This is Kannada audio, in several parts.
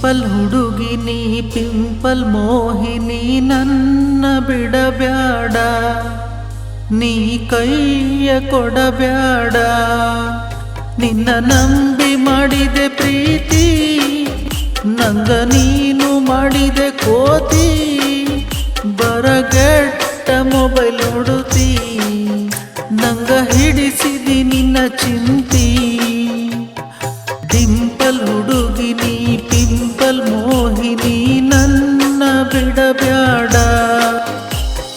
ಡಿಂಪಲ್ ಹುಡುಗಿ ನೀ, ಪಿಂಪಲ್ ಮೋಹಿನಿ ನನ್ನ ಬಿಡಬ್ಯಾಡ. ನೀ ಕೈಯ ಕೊಡಬ್ಯಾಡ. ನಿನ್ನ ನಂಬಿ ಮಾಡಿದೆ ಪ್ರೀತಿ, ನಂಗ ನೀನು ಮಾಡಿದೆ ಕೋತಿ. ಬರಗೆಟ್ಟ ಬಿಡಬ್ಯಾಡ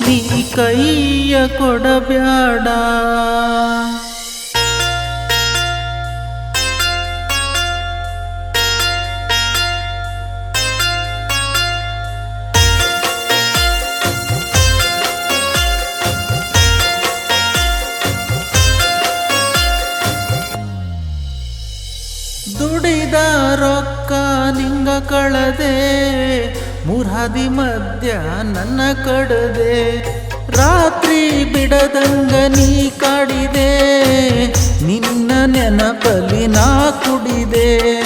ನೀ ಕೈಯ ಕೊಡಬ್ಯಾಡ. ದುಡಿದ ರೊಕ್ಕ ನಿಂಗ ಕಳದೆ ಮುರಾದಿ ಮಧ್ಯ ನನ್ನ ಕಡದೆ ರಾತ್ರಿ ಬಿಡದಂಗ ನೀ ಕಾಡಿದೆ ನಿನ್ನ ನೆನಪಲಿ ನಾ ಕುಡಿದೆ.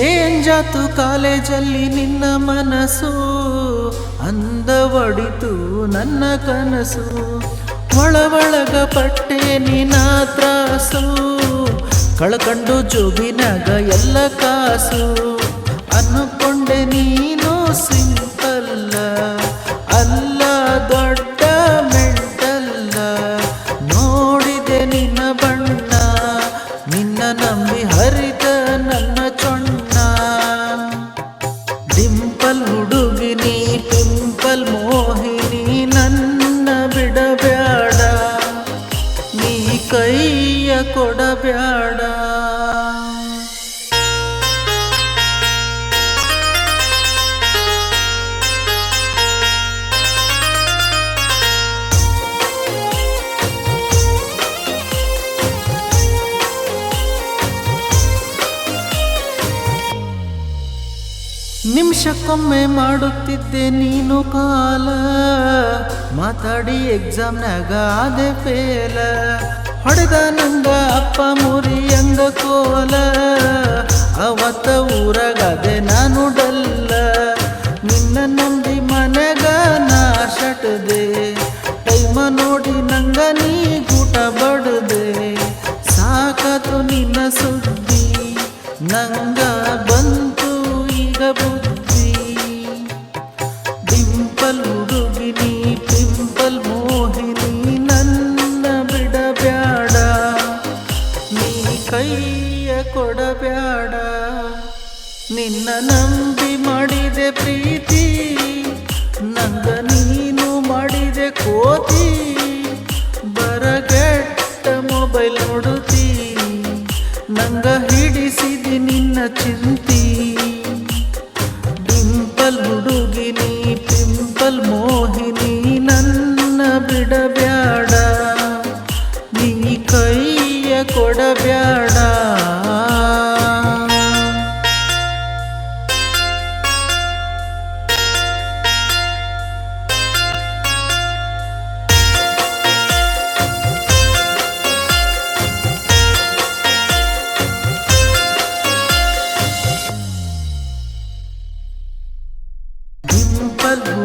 ಚೇಂಜ್ ಆತು ಕಾಲೇಜಲ್ಲಿ ನಿನ್ನ ಮನಸ್ಸು ಅಂದವಡಿತು ನನ್ನ ಕನಸು. ಒಳ ಒಳಗ ಪಟ್ಟೆ ನಿನ್ನ ತ್ರಾಸು ಕಳ್ಕಂಡು ಜೋಬಿನಾಗ ಎಲ್ಲ ಕಾಸು. ಅನ್ಕೊಂಡೆ ನೀನು ಸಿಂಪಲ್ಲ ಕೊಡಬ್ಯಾಡ. ನಿಮಿಷಕ್ಕೊಮ್ಮೆ ಮಾಡುತ್ತಿದ್ದೆ ನೀನು ಕಾಲ. ಮಾತಾಡಿ ಎಕ್ಸಾಮ್ನಾಗ ಅದೇ ಫೇಲ ಹೊಡೆದ ನಂಗ ಅಪ್ಪ ಮುರಿ ಅಂಗ ಕೋಲ ಅವತ್ತ ಊರಗದೆ ನಾನು ಡಲ್ಲ. ನಿನ್ನ ನಂಬಿ ಮನೆಗ ನಾ ಶಟದೆ. ಟೈಮ ನೋಡಿ ನಂಗ ನೀ ಗೂಟ ಬಡದೆ. ಸಾಕತು ನಿನ್ನ ಸುದ್ದಿ ನಂಗ ಬಂತು ಈಗ ಬುದ್ಧಿ. ಕೈಯ ಕೊಡಬ್ಯಾಡ. ನಿನ್ನ ನಂಬಿ ಮಾಡಿದೆ ಪ್ರೀತಿ, ನಂದ ನೀನು ಮಾಡಿದೆ ಕೋತಿ. ಬರಗೆಟ್ಟ ಮೊಬೈಲ್ ನೋಡುತ್ತಿ, ನಂಗ ಹಿಡಿಸಿದಿ ನಿನ್ನ ಚಿಂತಿ. ಬೇಡ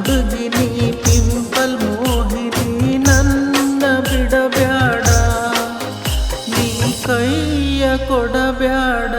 ಹುಡುಗಿನಿ ಬೇಡ